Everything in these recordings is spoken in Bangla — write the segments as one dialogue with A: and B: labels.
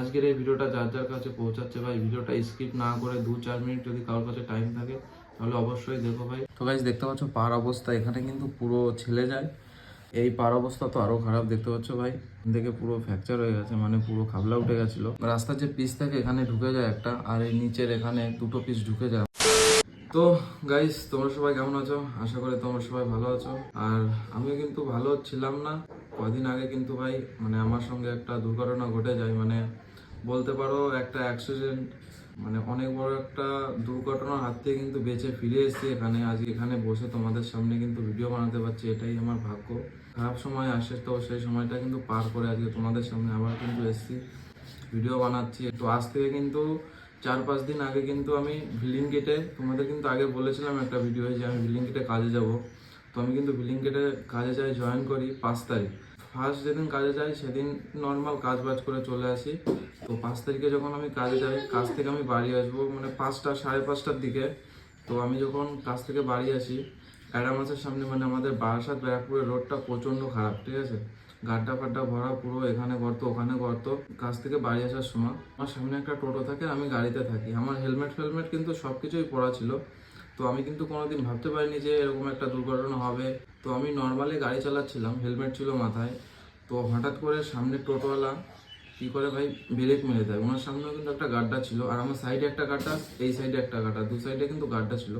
A: আজকের এই ভিডিওটা যার যার কাছে পৌঁছাচ্ছে ভাই, ভিডিওটা স্কিপ না করে দু চার মিনিট যদি কারোর কাছে টাইম থাকে, তাহলে অবশ্যই দেখো ভাই। তো গাইজ দেখতে পাচ্ছ পার অবস্থা এখানে কিন্তু পুরো ছেলে যায়। এই পার অবস্থা তো আরও খারাপ, দেখতে পাচ্ছ ভাই? দেখে পুরো ফ্র্যাকচার হয়ে গেছে মানে পুরো খাবলা উঠে গেছিল। রাস্তার যে পিস থাকে এখানে ঢুকে যায় একটা, আর এই নিচের এখানে দুটো পিস ঢুকে যায়। তো গাইস তোমরা সবাই কেমন আছো? আশা করি তোমরা সবাই ভালো আছো। আর আমিও কিন্তু ভালো ছিলাম না। কদিন আগে কিন্তু ভাই মানে আমার সঙ্গে একটা দুর্ঘটনা ঘটে যায় মানে বলতে পারো একটা অ্যাক্সিডেন্ট মানে অনেক বড় একটা দুর্ঘটনার হাত থেকে কিন্তু বেঁচে ফিরে এসেছি এখানে। আজকে এখানে বসে তোমাদের সামনে কিন্তু ভিডিও বানাতে পারছি, এটাই আমার ভাগ্য। খারাপ সময় আসে তো সেই সময়টা কিন্তু পার করে আজকে তোমাদের সামনে আবার কিন্তু এসেছি ভিডিও বানাচ্ছি। তো আজ থেকে কিন্তু চার পাঁচ দিন আগে কিন্তু আমি ভিলিং গেটে তোমাদের কিন্তু আগে বলেছিলাম একটা ভিডিও যে আমি ভিলিং গেটে কাজে যাব। তো আমি কিন্তু ভিলিং গেটে কাজে যাই জয়েন করি পাঁচ তারিখ। ফার্স্ট যেদিন কাজে যাই, সেদিন নর্মাল কাজ বাজ করে চলে আসি। তো পাঁচ তারিখে যখন আমি কাজে যাই, কাজ থেকে আমি বাড়ি আসব মানে পাঁচটা, সাড়ে পাঁচটার দিকে। তো আমি যখন কাজ থেকে বাড়ি আসি অ্যাডামাসের সামনে মানে আমাদের বারাসাত, ব্যারাকপুরের রোডটা প্রচণ্ড খারাপ, ঠিক আছে? গাড্ডা ফাড্ডা ভরা, পুরো এখানে গর্ত ওখানে গর্ত কাজ থেকে বাড়ি আসার সময় আমার সামনে একটা টোটো থাকে, আমি গাড়িতে থাকি। আমার হেলমেট ফেলমেট কিন্তু সব কিছুই পড়া ছিল। তো আমি কিন্তু কোনোদিন ভাবতে পারিনি যে এরকম একটা দুর্ঘটনা হবে। তো আমি নর্মালি গাড়ি চালাচ্ছিলাম হেলমেট ছিল মাথায়। তো হঠাৎ করে সামনে টোটোওয়ালা কি করে ভাই ব্রেক মেরে দেয়। ওনার সামনেও কিন্তু একটা গাড্ডা ছিল। আর আমার সাইডে একটা গাড্ডা, এই সাইডে একটা গাড্ডা, দু সাইডে কিন্তু গাড্ডা ছিল।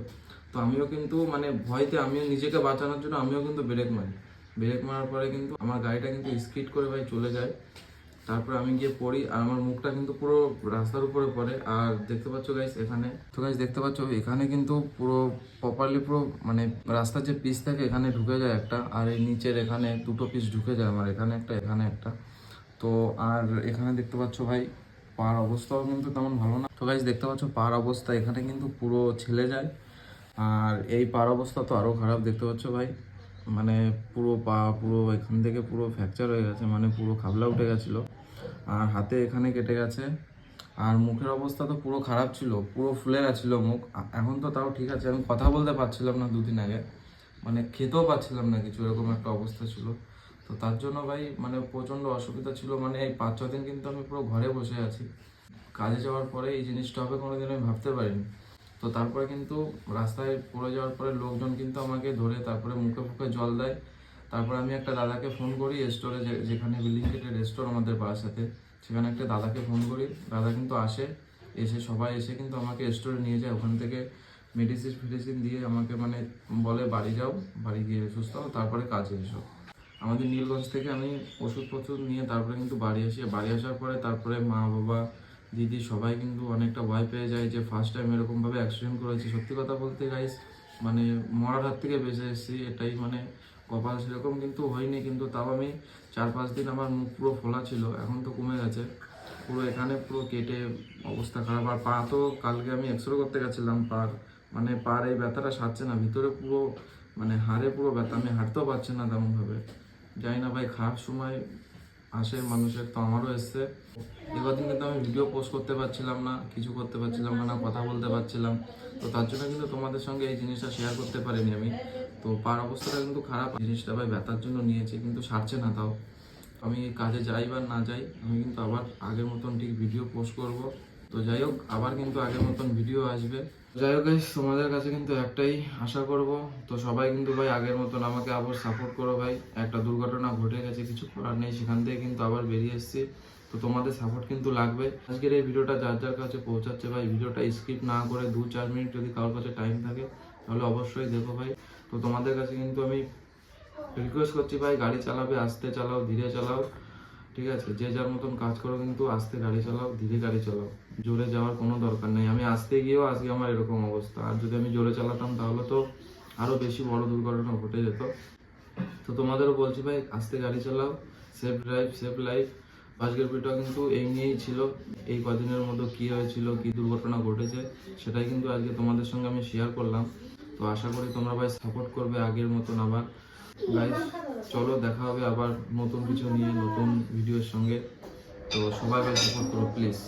A: তো আমিও কিন্তু মানে ভয়তে আমিও নিজেকে বাঁচানোর জন্য আমিও কিন্তু ব্রেক মারি। ব্রেক মারার পরে কিন্তু আমার গাড়িটা কিন্তু স্কিড করে ভাই চলে যায়। তারপরে আমি গিয়ে পড়ি, আর আমার মুখটা কিন্তু পুরো রাস্তার উপরে পড়ে। আর দেখতে পাচ্ছ গাইস এখানে, তো গাইস দেখতে পাচ্ছ এখানে কিন্তু পুরো প্রপারলি পুরো মানে রাস্তার যে পিস থাকে এখানে ঢুকে যায় একটা, আর এই নিচের এখানে দুটো পিস ঢুকে যায় আমার, এখানে একটা এখানে একটা। তো আর এখানে দেখতে পাচ্ছ ভাই পার অবস্থাও কিন্তু তেমন ভালো না। তো গাইস দেখতে পাচ্ছ পার অবস্থা, এখানে কিন্তু পুরো ছেলে যায়। আর এই পার অবস্থা তো আরও খারাপ, দেখতে পাচ্ছ ভাই। মানে পুরো পা পুরো এখান থেকে পুরো ফ্র্যাকচার হয়ে গেছে মানে পুরো খাবলা উঠে গেছিল। আর হাতে এখানে কেটে গেছে। আর মুখের অবস্থা তো পুরো খারাপ ছিল, পুরো ফুলে গেছিল মুখ। এখন তো তাও ঠিক আছে, আমি কথা বলতে পারছিলাম না দুদিন আগে। মানে খেতেও পাচ্ছিলাম না কিছু, এরকম একটা অবস্থা ছিল। তো তার জন্য ভাই মানে প্রচণ্ড অসুবিধা ছিল। মানে এই পাঁচ, ছ দিন কিন্তু আমি পুরো ঘরে বসে আছি। কাজে যাওয়ার পরে এই জিনিসটা হবে কোনোদিন আমি ভাবতে পারিনি। তো তারপরে কিন্তু রাস্তায় পড়ে যাওয়ার পরে লোকজন কিন্তু আমাকে ধরে তারপরে মুখে মুখে জল দেয়। তারপরে আমি একটা দাদাকে ফোন করি স্টোরে যেখানে বিল্ডিং স্টোর আমাদের বাসাতে সেখানে একটা দাদাকে ফোন করি। দাদা কিন্তু আসে, এসে সবাই এসে কিন্তু আমাকে স্টোরে নিয়ে যায়। ওখান থেকে মেডিসিন ফেডিসিন দিয়ে আমাকে মানে বলে, বাড়ি যাও, বাড়ি গিয়ে সুস্থ হও, তারপরে কাজে এসো। আমাদের নীলগঞ্জ থেকে আমি ওষুধ ফষুধ নিয়ে তারপরে কিন্তু বাড়ি আসি। বাড়ি আসার পরে তারপরে মা, বাবা, দিদি সবাই কিন্তু অনেকটা ভয় পেয়ে যায় যে ফার্স্ট টাইম এরকমভাবে অ্যাক্সিডেন্ট করেছি। সত্যি কথা বলতে গাইস মানে মরার হাত থেকে বেঁচে এসেছি, এটাই মানে কপাল সেরকম কিন্তু হয়নি, কিন্তু তাও আমি চার পাঁচ দিন আমার মুখ পুরো ফোলা ছিল, এখন তো কমে গেছে। পুরো এখানে পুরো কেটে অবস্থা খারাপ। আর পা তো কালকে আমি এক্সরে করতে গেছিলাম পার মানে পার এই ব্যথাটা সারছে না, ভিতরে পুরো মানে হাড়ে পুরো ব্যথা, আমি হাঁটতেও পারছি না তেমনভাবে। জানি না ভাই খারাপ সময় আসে মানুষের তো আমারও এসছে। এবার কিন্তু আমি ভিডিও পোস্ট করতে পারছিলাম না, কিছু করতে পারছিলাম না, কথা বলতে পারছিলাম। তো তার জন্য কিন্তু তোমাদের সঙ্গে এই জিনিসটা শেয়ার করতে পারিনি আমি। তো পার অবস্থাটা কিন্তু খারাপ। জিনিসটা ভাই ব্যথার জন্য নিয়েছি, কিন্তু সারছে না তাও। আমি কাজে যাই বা না যাই, আমি কিন্তু আবার আগের মতন ঠিক ভিডিও পোস্ট করব। তো যাই হোক, আবার কিন্তু আগের মতন ভিডিও আসবে। যাই হোক তোমাদের কাছে কিন্তু একটাই আশা করব। তো সবাই কিন্তু ভাই আগের মতন আমাকে আবার সাপোর্ট করো ভাই। একটা দুর্ঘটনা ঘটে গেছে, কিছু করার নেই, সেখান থেকে কিন্তু আবার বেরিয়ে এসেছি। তো তোমাদের সাপোর্ট কিন্তু লাগবে। আজকের এই ভিডিওটা যার যার কাছে পৌঁছাচ্ছে ভাই ভিডিওটা স্কিপ না করে দু চার মিনিট যদি কারোর কাছে টাইম থাকে, তাহলে অবশ্যই দেখো ভাই। তো তোমাদের কাছে কিন্তু আমি রিকোয়েস্ট করছি ভাই, গাড়ি চালাবে, আস্তে চালাও, ধীরে চালাও। ঠিক আছে, যে যার মতন কাজ করো কিন্তু আস্তে গাড়ি চালাও, ধীরে গাড়ি চালাও। জোরে যাওয়ার কোনো দরকার নেই। আমি আস্তে গিয়েও আজকে আমার এরকম অবস্থা। আর যদি আমি জোরে চালাতাম, তাহলে তো আরও বেশি বড় দুর্ঘটনা ঘটে যেত। তো তোমাদেরও বলছি ভাই, আস্তে গাড়ি চালাও। সেফ ড্রাইভ সেফ লাইফ আজকের ভিডিওটা কিন্তু এই নিয়েই ছিল। এই কদিনের মধ্যে কি হয়েছিল, কি দুর্ঘটনা ঘটেছে, সেটাই কিন্তু আজকে তোমাদের সঙ্গে আমি শেয়ার করলাম। তো আশা করি তোমরা ভাই সাপোর্ট করবে আগের মতন আবার। গাইস চলো দেখা হবে আবার নতুন কিছু নিয়ে, নতুন ভিডিওর সঙ্গে। তো সবাই ভাই সাপোর্ট করো প্লিজ